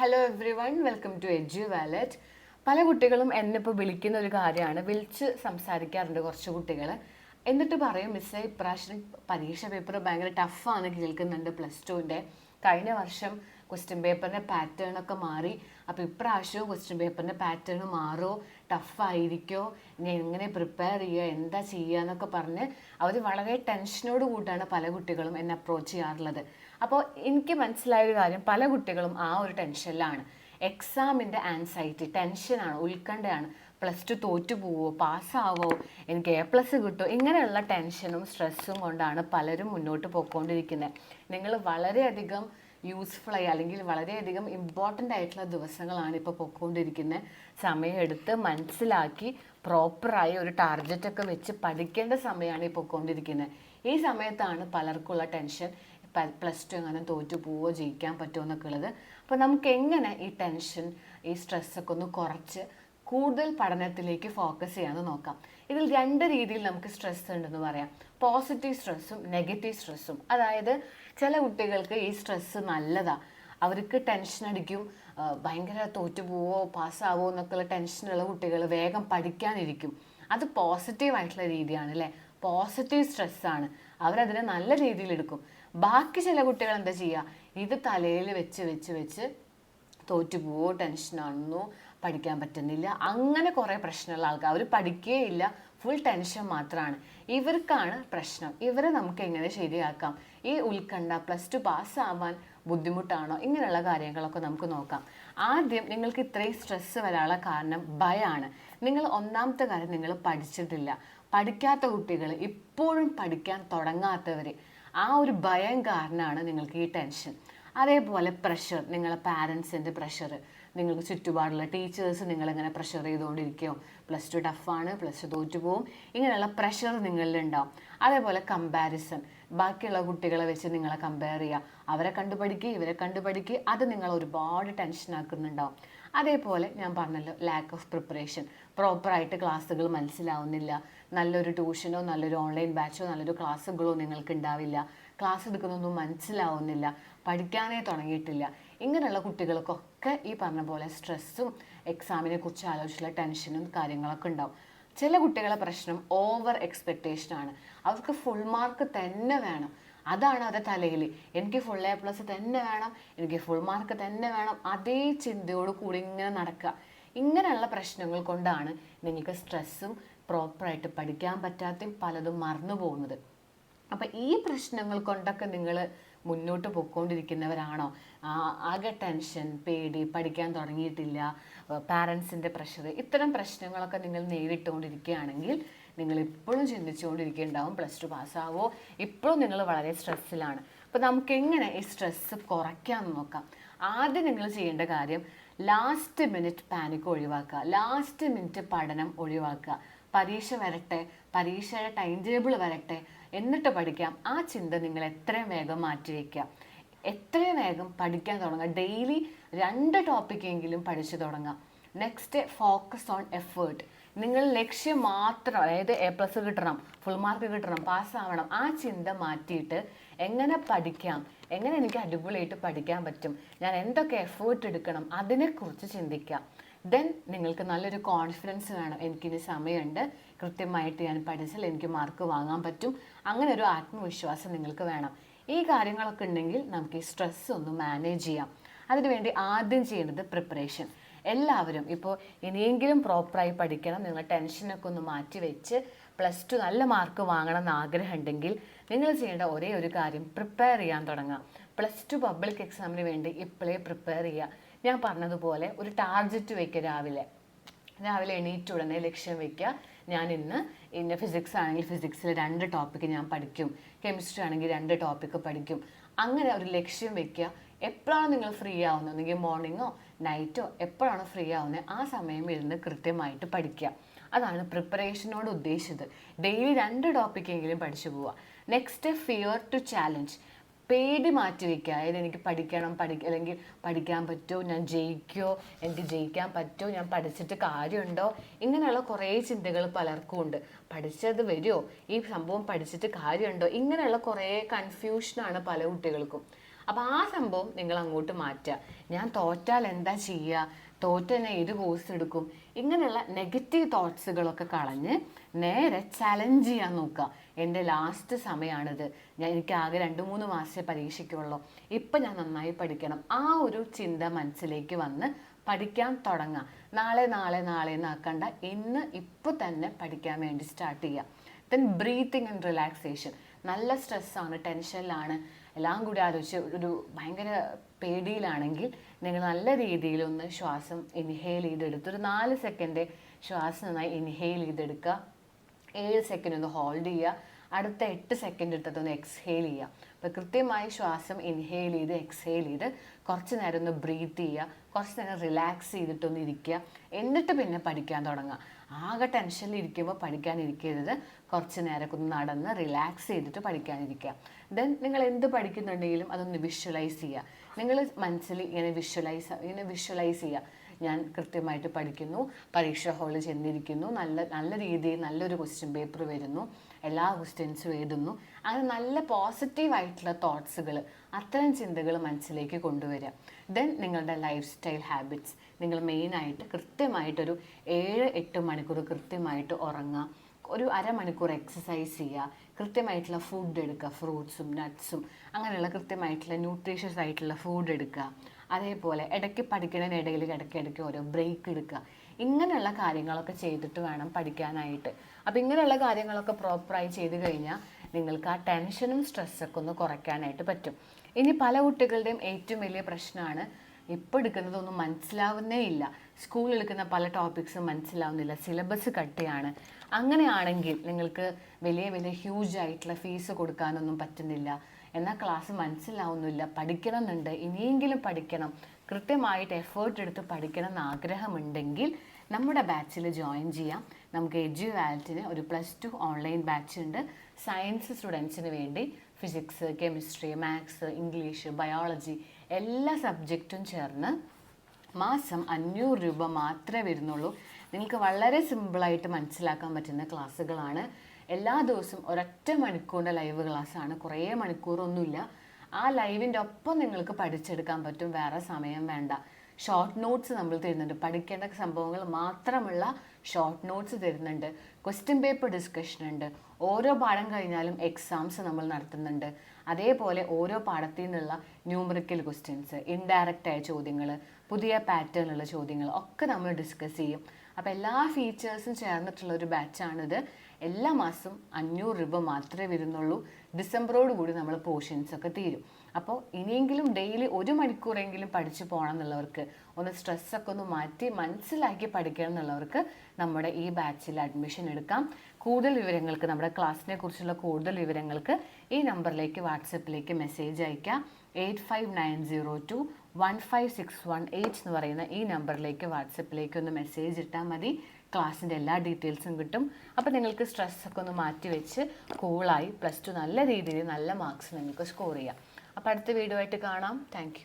Hello everyone welcome to Edu Wallet പല കുട്ടികളും എന്നെ ഇപ്പോൾ വിളിക്കുന്ന ഒരു കാര്യമാണ്. വിളിച്ച് സംസാരിക്കാറുണ്ട് കുറച്ച് കുട്ടികൾ എന്നിട്ട് പറയും മിസ്സേ ഇപ്രാവശ്യം പരീക്ഷ പേപ്പർ ഭയങ്കര ടഫാണ് കേൾക്കുന്നുണ്ട് പ്ലസ് ടുവിന്റെ കഴിഞ്ഞ വർഷം ക്വസ്റ്റ്യൻ പേപ്പറിന്റെ പാറ്റേൺ ഒക്കെ മാറി. അപ്പോൾ ഇപ്രാവശ്യവും ക്വസ്റ്റ്യൻ പേപ്പറിന്റെ പാറ്റേൺ മാറോ? ടഫായിരിക്കോ? ഇനി എങ്ങനെ പ്രിപ്പയർ ചെയ്യുക? എന്താ ചെയ്യുക? എന്നൊക്കെ പറഞ്ഞ് അവർ വളരെ ടെൻഷനോട് കൂട്ടാണ് പല കുട്ടികളും എന്നെ അപ്രോച്ച് ചെയ്യാറുള്ളത്. അപ്പോൾ എനിക്ക് മനസ്സിലായ ഒരു കാര്യം പല കുട്ടികളും ആ ഒരു ടെൻഷനിലാണ്. എക്സാമിന്റെ ആൻസൈറ്റി ടെൻഷനാണ് ഉത്കണ്ഠയാണ്. പ്ലസ് ടു തോറ്റു പോവോ പാസ്സാവോ എനിക്ക് എ പ്ലസ് കിട്ടുമോ ഇങ്ങനെയുള്ള ടെൻഷനും സ്ട്രെസ്സും കൊണ്ടാണ് പലരും മുന്നോട്ട് പോയിക്കൊണ്ടിരിക്കുന്നത്. നിങ്ങൾ വളരെയധികം യൂസ്ഫുൾ ആയി അല്ലെങ്കിൽ വളരെയധികം ഇമ്പോർട്ടന്റ് ആയിട്ടുള്ള ദിവസങ്ങളാണ് ഇപ്പോൾ പൊയ്ക്കൊണ്ടിരിക്കുന്നത്. സമയമെടുത്ത് മനസ്സിലാക്കി പ്രോപ്പറായി ഒരു ടാർഗറ്റൊക്കെ വെച്ച് പഠിക്കേണ്ട സമയമാണ് ഈ പൊയ്ക്കൊണ്ടിരിക്കുന്നത്. ഈ സമയത്താണ് പലർക്കുള്ള ടെൻഷൻ. പ്ലസ് ടു എങ്ങനെ തോറ്റു പോവോ ജയിക്കാൻ പറ്റുമോ എന്നൊക്കെ ഉള്ളത്. അപ്പോൾ നമുക്ക് എങ്ങനെ ഈ ടെൻഷൻ ഈ സ്ട്രെസ്സൊക്കെ ഒന്ന് കുറച്ച് കൂടുതൽ പഠനത്തിലേക്ക് ഫോക്കസ് ചെയ്യാമെന്ന് നോക്കാം. ഇതിൽ രണ്ട് രീതിയിൽ നമുക്ക് സ്ട്രെസ് ഉണ്ടെന്ന് പറയാം. പോസിറ്റീവ് സ്ട്രെസ്സും നെഗറ്റീവ് സ്ട്രെസ്സും അതായത് ചില കുട്ടികൾക്ക് ഈ സ്ട്രെസ്സ് നല്ലതാണ് അവർക്ക് ടെൻഷൻ അടിക്കും. ഭയങ്കര തോറ്റു പോവോ പാസ്സാവോ എന്നൊക്കെയുള്ള ടെൻഷനുള്ള കുട്ടികൾ വേഗം പഠിക്കാനിരിക്കും. അത് പോസിറ്റീവ് ആയിട്ടുള്ള രീതിയാണ് അല്ലേ പോസിറ്റീവ് സ്ട്രെസ്സാണ് അവരതിനെ നല്ല രീതിയിൽ എടുക്കും. ബാക്കി ചില കുട്ടികൾ എന്താ ചെയ്യുക ഇത് തലയിൽ വെച്ച് വെച്ച് വെച്ച് തോറ്റുപോവോ ടെൻഷനാണെന്നോ പഠിക്കാൻ പറ്റുന്നില്ല അങ്ങനെ കുറേ പ്രശ്നമുള്ള ആൾക്കാർ അവർ പഠിക്കുകയില്ല ഫുൾ ടെൻഷൻ മാത്രമാണ് ഇവർക്കാണ് പ്രശ്നം. ഇവരെ നമുക്ക് എങ്ങനെ ശരിയാക്കാം? ഈ ഉത്കണ്ഠ പ്ലസ് ടു പാസ്സാവാൻ ബുദ്ധിമുട്ടാണോ? ഇങ്ങനെയുള്ള കാര്യങ്ങളൊക്കെ നമുക്ക് നോക്കാം. ആദ്യം നിങ്ങൾക്ക് ഇത്രയും സ്ട്രെസ്സ് വരാനുള്ള കാരണം ഭയമാണ് നിങ്ങൾ ഒന്നാമത്തെ കാര്യം നിങ്ങൾ പഠിച്ചിട്ടില്ല. പഠിക്കാത്ത കുട്ടികൾ ഇപ്പോഴും പഠിക്കാൻ തുടങ്ങാത്തവർ ആ ഒരു ഭയം കാരണമാണ് നിങ്ങൾക്ക് ഈ ടെൻഷൻ അതേപോലെ പ്രഷർ നിങ്ങളെ പാരൻസിന്റെ പ്രഷർ നിങ്ങൾക്ക് ചുറ്റുപാടുള്ള ടീച്ചേഴ്സ് നിങ്ങളിങ്ങനെ പ്രഷർ ചെയ്തുകൊണ്ടിരിക്കുകയോ പ്ലസ് ടു ടഫാണ് പ്ലസ് ടു തോറ്റു പോവും ഇങ്ങനെയുള്ള പ്രഷർ നിങ്ങളിലുണ്ടാവും അതേപോലെ കമ്പാരിസൺ ബാക്കിയുള്ള കുട്ടികളെ വെച്ച് നിങ്ങളെ കമ്പയർ ചെയ്യുക. അവരെ കണ്ടുപഠിക്കുക ഇവരെ കണ്ടുപഠിക്കുക അത് നിങ്ങളെ ഒരുപാട് ടെൻഷൻ ആക്കുന്നുണ്ടാവും. അതേപോലെ ഞാൻ പറഞ്ഞല്ലോ ലാക്ക് ഓഫ് പ്രിപ്പറേഷൻ പ്രോപ്പറായിട്ട് ക്ലാസ്സുകൾ മനസ്സിലാവുന്നില്ല. നല്ലൊരു ട്യൂഷനോ നല്ലൊരു ഓൺലൈൻ ബാച്ചോ നല്ലൊരു ക്ലാസ്സുകളോ നിങ്ങൾക്ക് ഉണ്ടാവില്ല ക്ലാസ് എടുക്കുന്നൊന്നും മനസ്സിലാവുന്നില്ല. പഠിക്കാനേ തുടങ്ങിയിട്ടില്ല. ഇങ്ങനെയുള്ള കുട്ടികൾക്കൊക്കെ ഈ പറഞ്ഞ പോലെ സ്ട്രെസ്സും എക്സാമിനെ കുറിച്ച് ആലോചിച്ചുള്ള ടെൻഷനും കാര്യങ്ങളൊക്കെ ഉണ്ടാവും. ചില കുട്ടികളെ പ്രശ്നം ഓവർ എക്സ്പെക്റ്റേഷൻ ആണ്. അവർക്ക് ഫുൾ മാർക്ക് തന്നെ വേണം. അതാണ് അവരുടെ തലയിൽ എനിക്ക് ഫുൾ എ പ്ലസ് തന്നെ വേണം. എനിക്ക് ഫുൾ മാർക്ക് തന്നെ വേണം. അതേ ചിന്തയോട് കൂടി ഇങ്ങനെ നടക്കുക. ഇങ്ങനെയുള്ള പ്രശ്നങ്ങൾ കൊണ്ടാണ് നിങ്ങൾക്ക് സ്ട്രെസ്സും പ്രോപ്പറായിട്ട് പഠിക്കാൻ പറ്റാത്തയും പലതും മറന്നു പോകുന്നത്. അപ്പം ഈ പ്രശ്നങ്ങൾ കൊണ്ടൊക്കെ നിങ്ങൾ മുന്നോട്ട് പൊയ്ക്കൊണ്ടിരിക്കുന്നവരാണോ ആകെ ടെൻഷൻ പേടി പഠിക്കാൻ തുടങ്ങിയിട്ടില്ല പാരൻസിന്റെ പ്രഷർ ഇത്തരം പ്രശ്നങ്ങളൊക്കെ നിങ്ങൾ നേരിട്ടുകൊണ്ടിരിക്കുകയാണെങ്കിൽ നിങ്ങൾ ഇപ്പോഴും ചിന്തിച്ചുകൊണ്ടിരിക്കുന്നുണ്ടാവും പ്ലസ് ടു പാസ്സാവോ ഇപ്പോഴും നിങ്ങൾ വളരെ സ്ട്രെസ്സിലാണ് അപ്പോൾ നമുക്ക് എങ്ങനെ ഈ സ്ട്രെസ്സ് കുറയ്ക്കാമെന്ന് നോക്കാം. ആദ്യം നിങ്ങൾ ചെയ്യേണ്ട കാര്യം ലാസ്റ്റ് മിനിറ്റ് പാനിക് ഒഴിവാക്കുക. ലാസ്റ്റ് മിനിറ്റ് പഠനം ഒഴിവാക്കുക. പരീക്ഷ വരട്ടെ പരീക്ഷയുടെ ടൈം ടേബിൾ വരട്ടെ എന്നിട്ട് പഠിക്കാം. ആ ചിന്ത നിങ്ങൾ എത്രയും വേഗം മാറ്റി വയ്ക്കുക. എത്രയും വേഗം പഠിക്കാൻ തുടങ്ങുക. ഡെയിലി രണ്ട് ടോപ്പിക്കെങ്കിലും പഠിച്ചു തുടങ്ങാം നെക്സ്റ്റ് ഫോക്കസ് ഓൺ എഫേർട്ട് നിങ്ങൾ ലക്ഷ്യം മാത്രം അതായത് എ പ്ലസ് കിട്ടണം ഫുൾ മാർക്ക് കിട്ടണം പാസ്സാവണം ആ ചിന്ത മാറ്റിയിട്ട് എങ്ങനെ പഠിക്കാം? എങ്ങനെ എനിക്ക് അടിപൊളിയായിട്ട് പഠിക്കാൻ പറ്റും? ഞാൻ എന്തൊക്കെ എഫേർട്ട് എടുക്കണം? അതിനെക്കുറിച്ച് ചിന്തിക്കാം ദെൻ നിങ്ങൾക്ക് നല്ലൊരു കോൺഫിഡൻസ് വേണം. എനിക്കിനി സമയമുണ്ട്. കൃത്യമായിട്ട് ഞാൻ പഠിച്ചാൽ എനിക്ക് മാർക്ക് വാങ്ങാൻ പറ്റും. അങ്ങനെ ഒരു ആത്മവിശ്വാസം നിങ്ങൾക്ക് വേണം. ഈ കാര്യങ്ങളൊക്കെ ഉണ്ടെങ്കിൽ നമുക്ക് ഈ സ്ട്രെസ് ഒന്ന് മാനേജ് ചെയ്യാം. അതിനുവേണ്ടി ആദ്യം ചെയ്യേണ്ടത് പ്രിപ്പറേഷൻ എല്ലാവരും ഇപ്പോൾ ഇനിയെങ്കിലും പ്രോപ്പറായി പഠിക്കണം. നിങ്ങൾ ടെൻഷനൊക്കെ ഒന്ന് മാറ്റി വെച്ച് പ്ലസ് ടു നല്ല മാർക്ക് വാങ്ങണം എന്ന് ആഗ്രഹം ഉണ്ടെങ്കിൽ നിങ്ങൾ ചെയ്യേണ്ട ഒരേ ഒരു കാര്യം പ്രിപ്പയർ ചെയ്യാൻ തുടങ്ങാം. പ്ലസ് ടു പബ്ലിക് എക്സാമിന് വേണ്ടി ഇപ്പോഴേ പ്രിപ്പയർ ചെയ്യുക. ഞാൻ പറഞ്ഞതുപോലെ ഒരു ടാർഗറ്റ് വയ്ക്കുക രാവിലെ. രാവിലെ എണീറ്റ് ഉടനെ ലക്ഷ്യം വയ്ക്കുക ഞാൻ ഇന്ന് ഇന്ന ഫിസിക്സ് ആണെങ്കിൽ ഫിസിക്സിൽ രണ്ട് ടോപ്പിക്ക് ഞാൻ പഠിക്കും. കെമിസ്ട്രി ആണെങ്കിൽ രണ്ട് ടോപ്പിക്ക് പഠിക്കും. അങ്ങനെ ഒരു ലക്ഷ്യം വെക്കുക എപ്പോഴാണ് നിങ്ങൾ ഫ്രീ ആവുന്നത്? അല്ലെങ്കിൽ മോർണിംഗോ നൈറ്റോ എപ്പോഴാണ് ഫ്രീ ആവുന്നത്? ആ സമയം ഇരുന്ന് കൃത്യമായിട്ട് പഠിക്കുക അതാണ് പ്രിപ്പറേഷനോട് ഉദ്ദേശിച്ചത്. ഡെയിലി രണ്ട് ടോപ്പിക്കെങ്കിലും പഠിച്ചു പോവുക. നെക്സ്റ്റ് ഫിയർ ടു ചാലഞ്ച് പേടി മാറ്റി വയ്ക്കുക അതായത് എനിക്ക് പഠിക്കണം പഠിക്ക അല്ലെങ്കിൽ പഠിക്കാൻ പറ്റുമോ ഞാൻ ജയിക്കുമോ എനിക്ക് ജയിക്കാൻ പറ്റുമോ ഞാൻ പഠിച്ചിട്ട് കാര്യമുണ്ടോ? ഇങ്ങനെയുള്ള കുറേ ചിന്തകൾ പലർക്കും ഉണ്ട്. പഠിച്ചത് വരുമോ ഈ സംഭവം പഠിച്ചിട്ട് കാര്യമുണ്ടോ? ഇങ്ങനെയുള്ള കുറേ കൺഫ്യൂഷനാണ് പല കുട്ടികൾക്കും. അപ്പോൾ ആ സംഭവം നിങ്ങൾ അങ്ങോട്ട് മാറ്റുക. ഞാൻ തോറ്റാൽ എന്താ ചെയ്യുക? തോറ്റനെ ഏത് കോഴ്സ് എടുക്കും. ഇങ്ങനെയുള്ള നെഗറ്റീവ് തോട്ട്സുകളൊക്കെ കളഞ്ഞ് നേരെ ചലഞ്ച് ചെയ്യാൻ നോക്കുക. എന്റെ ലാസ്റ്റ് സമയമാണിത് ഞാൻ എനിക്ക് ആകെ രണ്ട് മൂന്ന് മാസത്തെ പരീക്ഷയ്ക്കുള്ളൂ. ഇപ്പം ഞാൻ നന്നായി പഠിക്കണം. ആ ഒരു ചിന്ത മനസ്സിലേക്ക് വന്ന് പഠിക്കാൻ തുടങ്ങുക നാളെ നാളെ നാളെ എന്നാക്കണ്ട. ഇന്ന് ഇപ്പോൾ തന്നെ പഠിക്കാൻ വേണ്ടി സ്റ്റാർട്ട് ചെയ്യുക ദെൻ ബ്രീത്തിങ് ആൻഡ് റിലാക്സേഷൻ നല്ല സ്ട്രെസ്സാണ് ടെൻഷനിലാണ് എല്ലാം കൂടി ആലോചിച്ച് ഒരു ഭയങ്കര പേടിയിലാണെങ്കിൽ നിങ്ങൾ നല്ല രീതിയിൽ ഒന്ന് ശ്വാസം ഇൻഹെയിൽ ചെയ്തെടുത്ത് ഒരു നാല് സെക്കൻഡ് ശ്വാസം നന്നായി ഇൻഹെയിൽ ചെയ്തെടുക്കുക. ഏഴ് സെക്കൻഡ് ഒന്ന് ഹോൾഡ് ചെയ്യുക. അടുത്ത എട്ട് സെക്കൻഡ് എടുത്തിട്ട് ഒന്ന് എക്സ്ഹെയിൽ ചെയ്യുക. അപ്പോൾ കൃത്യമായി ശ്വാസം ഇൻഹെയിൽ ചെയ്ത് എക്സ്ഹെയിൽ ചെയ്ത് കുറച്ച് നേരം ഒന്ന് ബ്രീത്ത് ചെയ്യുക. കുറച്ച് നേരം റിലാക്സ് ചെയ്തിട്ടൊന്ന് ഇരിക്കുക. എന്നിട്ട് പിന്നെ പഠിക്കാൻ തുടങ്ങുക. ആകെ ടെൻഷനിൽ ഇരിക്കുമ്പോൾ പഠിക്കാനിരിക്കരുത് കുറച്ച് നേരമൊക്കെ ഒന്ന് നടന്ന് റിലാക്സ് ചെയ്തിട്ട് പഠിക്കാനിരിക്കുക ദെൻ നിങ്ങൾ എന്ത് പഠിക്കുന്നുണ്ടെങ്കിലും അതൊന്ന് വിഷ്വലൈസ് ചെയ്യുക. നിങ്ങൾ മനസ്സിൽ ഇങ്ങനെ വിഷ്വലൈസ് ഇങ്ങനെ വിഷ്വലൈസ് ചെയ്യുക ഞാൻ കൃത്യമായിട്ട് പഠിക്കുന്നു പരീക്ഷ ഹാളിൽ ചെന്നിരിക്കുന്നു നല്ല നല്ല രീതിയിൽ നല്ലൊരു ക്വസ്റ്റ്യൻ പേപ്പർ വരുന്നു എല്ലാ ക്വസ്റ്റ്യൻസും എഴുതുന്നു. അങ്ങനെ നല്ല പോസിറ്റീവായിട്ടുള്ള തോട്ട്സുകൾ അത്തരം ചിന്തകൾ മനസ്സിലേക്ക് കൊണ്ടുവരിക ദെൻ നിങ്ങളുടെ ലൈഫ് സ്റ്റൈൽ ഹാബിറ്റ്സ് നിങ്ങൾ മെയിനായിട്ട് കൃത്യമായിട്ടൊരു ഏഴ് എട്ട് മണിക്കൂർ കൃത്യമായിട്ട് ഉറങ്ങുക ഒരു അരമണിക്കൂർ എക്സസൈസ് ചെയ്യുക. കൃത്യമായിട്ടുള്ള ഫുഡ് എടുക്കുക. ഫ്രൂട്ട്സും നട്ട്സും അങ്ങനെയുള്ള കൃത്യമായിട്ടുള്ള ന്യൂട്രീഷ്യസ് ആയിട്ടുള്ള ഫുഡ് എടുക്കുക. അതേപോലെ ഇടയ്ക്ക് പഠിക്കുന്നതിനിടയിൽ ഇടയ്ക്ക് ഇടയ്ക്ക് ഓരോ ബ്രേക്ക് എടുക്കുക. ഇങ്ങനെയുള്ള കാര്യങ്ങളൊക്കെ ചെയ്തിട്ട് വേണം പഠിക്കാനായിട്ട്. അപ്പോൾ ഇങ്ങനെയുള്ള കാര്യങ്ങളൊക്കെ പ്രോപ്പറായി ചെയ്ത് കഴിഞ്ഞാൽ നിങ്ങൾക്ക് ആ ടെൻഷനും സ്ട്രെസ്സൊക്കെ ഒന്ന് കുറയ്ക്കാനായിട്ട് പറ്റും. ഇനി പല കുട്ടികളുടെയും ഏറ്റവും വലിയ പ്രശ്നമാണ് ഇപ്പോൾ എടുക്കുന്നതൊന്നും മനസ്സിലാവുന്നേ ഇല്ല. സ്കൂളിൽ എടുക്കുന്ന പല ടോപ്പിക്സും മനസ്സിലാവുന്നില്ല. സിലബസ് കട്ടിയാണ്. അങ്ങനെയാണെങ്കിൽ നിങ്ങൾക്ക് വലിയ വലിയ ഹ്യൂജ് ആയിട്ടുള്ള ഫീസ് കൊടുക്കാനൊന്നും പറ്റുന്നില്ല. എന്നാൽ ക്ലാസ് മനസ്സിലാവുന്നില്ല. പഠിക്കണം എന്നുണ്ട് ഇനിയെങ്കിലും പഠിക്കണം. കൃത്യമായിട്ട് എഫേർട്ട് എടുത്ത് പഠിക്കണം എന്ന് ആഗ്രഹമുണ്ടെങ്കിൽ നമ്മുടെ ബാച്ചിൽ ജോയിൻ ചെയ്യാം. നമുക്ക് എജു വാലറ്റിന് ഒരു പ്ലസ് ടു ഓൺലൈൻ ബാച്ച് ഉണ്ട്. സയൻസ് സ്റ്റുഡൻസിന് വേണ്ടി physics chemistry maths English biology എല്ലാ സബ്ജക്റ്റും ചേർന്ന് മാസം അഞ്ഞൂറ് രൂപ മാത്രമേ വരുന്നുള്ളൂ. നിങ്ങൾക്ക് വളരെ സിമ്പിളായിട്ട് മനസ്സിലാക്കാൻ പറ്റുന്ന ക്ലാസ്സുകളാണ്. എല്ലാ ദിവസവും ഒരൊറ്റ മണിക്കൂറിന്റെ ലൈവ് ക്ലാസ്സാണ് കുറേ മണിക്കൂറൊന്നുമില്ല. ആ ലൈവിന്റെ ഒപ്പം നിങ്ങൾക്ക് പഠിച്ചെടുക്കാൻ പറ്റും. വേറെ സമയം വേണ്ട. ഷോർട്ട് നോട്ട്സ് നമ്മൾ തരുന്നുണ്ട്. പഠിക്കേണ്ട സംഭവങ്ങൾ മാത്രമുള്ള ഷോർട്ട് നോട്ട്സ് തരുന്നുണ്ട്. ക്വസ്റ്റ്യൻ പേപ്പർ ഡിസ്കഷൻ ഉണ്ട്. ഓരോ പാഠം കഴിഞ്ഞാലും എക്സാംസ് നമ്മൾ നടത്തുന്നുണ്ട്. അതേപോലെ ഓരോ പാഠത്തിൽ നിന്നുള്ള ന്യൂമറിക്കൽ ക്വസ്റ്റ്യൻസ് ആയ ചോദ്യങ്ങൾ പുതിയ പാറ്റേണുള്ള ചോദ്യങ്ങൾ ഒക്കെ നമ്മൾ ഡിസ്കസ് ചെയ്യും. അപ്പോൾ എല്ലാ ഫീച്ചേഴ്സും ചേർന്നിട്ടുള്ള ഒരു ബാച്ചാണിത് എല്ലാ മാസം അഞ്ഞൂറ് രൂപ മാത്രമേ വരുന്നുള്ളൂ. ഡിസംബറോട് കൂടി നമ്മൾ പോർഷൻസ് ഒക്കെ തീരും. അപ്പോൾ ഇനിയെങ്കിലും ഡെയിലി ഒരു മണിക്കൂറെങ്കിലും പഠിച്ചു പോകണം എന്നുള്ളവർക്ക് ഒന്ന് സ്ട്രെസ്സൊക്കെ ഒന്ന് മാറ്റി മനസ്സിലാക്കി പഠിക്കണം എന്നുള്ളവർക്ക് നമ്മുടെ ഈ ബാച്ചിൽ അഡ്മിഷൻ എടുക്കാം. കൂടുതൽ വിവരങ്ങൾക്ക് നമ്മുടെ ക്ലാസ്സിനെ കുറിച്ചുള്ള കൂടുതൽ വിവരങ്ങൾക്ക് ഈ നമ്പറിലേക്ക് വാട്സപ്പിലേക്ക് മെസ്സേജ് അയക്കാം eight five nine zero two one five six one eight എന്ന് പറയുന്ന ഈ നമ്പറിലേക്ക് വാട്സപ്പിലേക്ക് ഒന്ന് മെസ്സേജ് ഇട്ടാൽ മതി. ക്ലാസ്സിന്റെ എല്ലാ ഡീറ്റെയിൽസും കിട്ടും. അപ്പോൾ നിങ്ങൾക്ക് സ്ട്രെസ്സൊക്കെ ഒന്ന് മാറ്റി വെച്ച് കൂളായി പ്ലസ് ടു നല്ല രീതിയിൽ നല്ല മാർക്സ് നിങ്ങൾക്ക് സ്കോർ ചെയ്യാം. അപ്പോൾ അടുത്ത വീഡിയോ ആയിട്ട് കാണാം. താങ്ക്